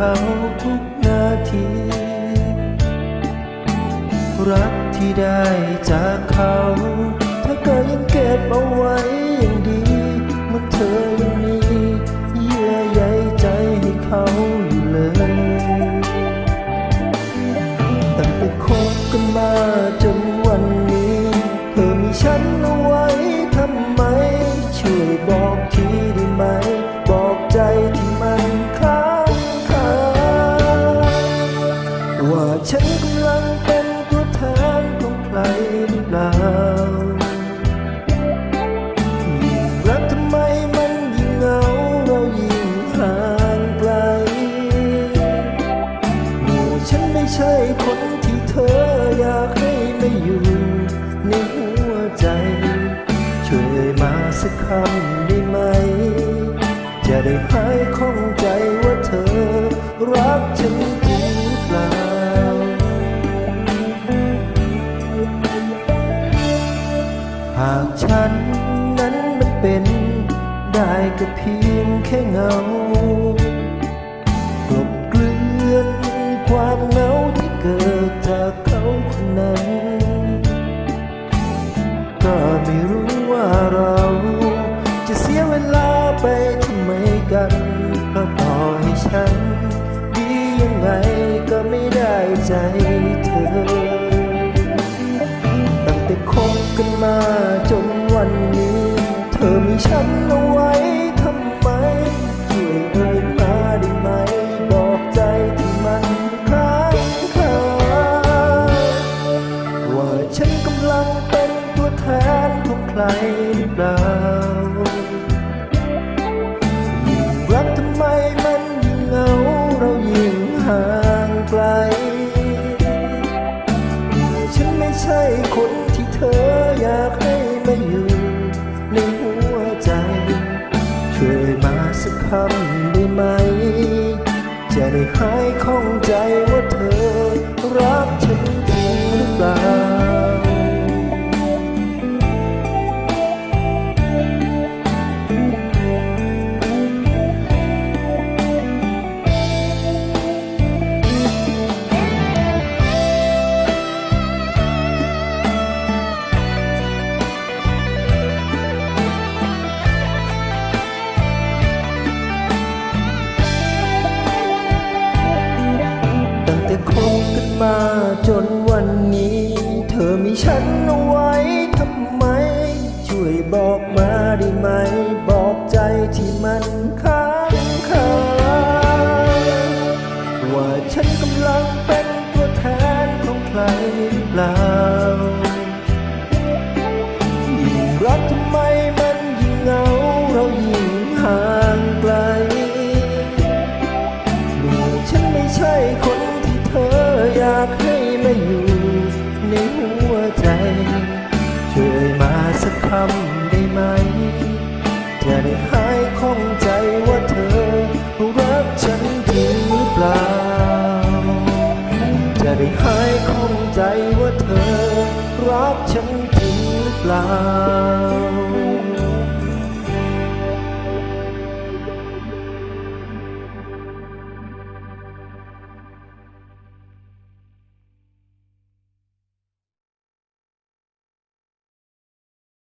เขาทุกนาที รักที่ได้จากเขาเธอก็ยังเก็บเอาไว้อย่างดีเหมันเธอยังมีเยื่อใยใจให้เขาอยู่เลยตั้งแต่คบกันมาจนวัน สักคำได้ไหม จะได้หายข้องใจว่าเธอ รักฉันจริงหรือเปล่า หากฉันนั้นมันเป็น ได้ก็เพียงแค่เงา ใจเธอ ตั้งแต่คบกันมาจนวันนี้ เธอมีฉันเอาไว้ทำไมช่วยเอ่ยมาได้ไหม บอกใจที่มันค้างคาว่าฉันกำลังเป็นตัวแทนของใครหรือเปล่า คนที่เธออยากให้มาอยู่ในหัวใจ ช่วยมาสักคำได้ไหม จะได้หายข้องใจว่าเธอรักฉัน กันมาจนวันนี้ เธอมีฉันเอาไว้ทำไม ช่วยบอกมาได้ไหม บอกใจที่มันค้างคาว่าฉันกำลังเป็นตัวแทนของใครหรือเปล่า ทำได้ไหม จะได้หายข้องใจว่าเธอ รักฉันจริงหรือเปล่า จะได้หายข้องใจว่าเธอ รักฉันจริงหรือเปล่า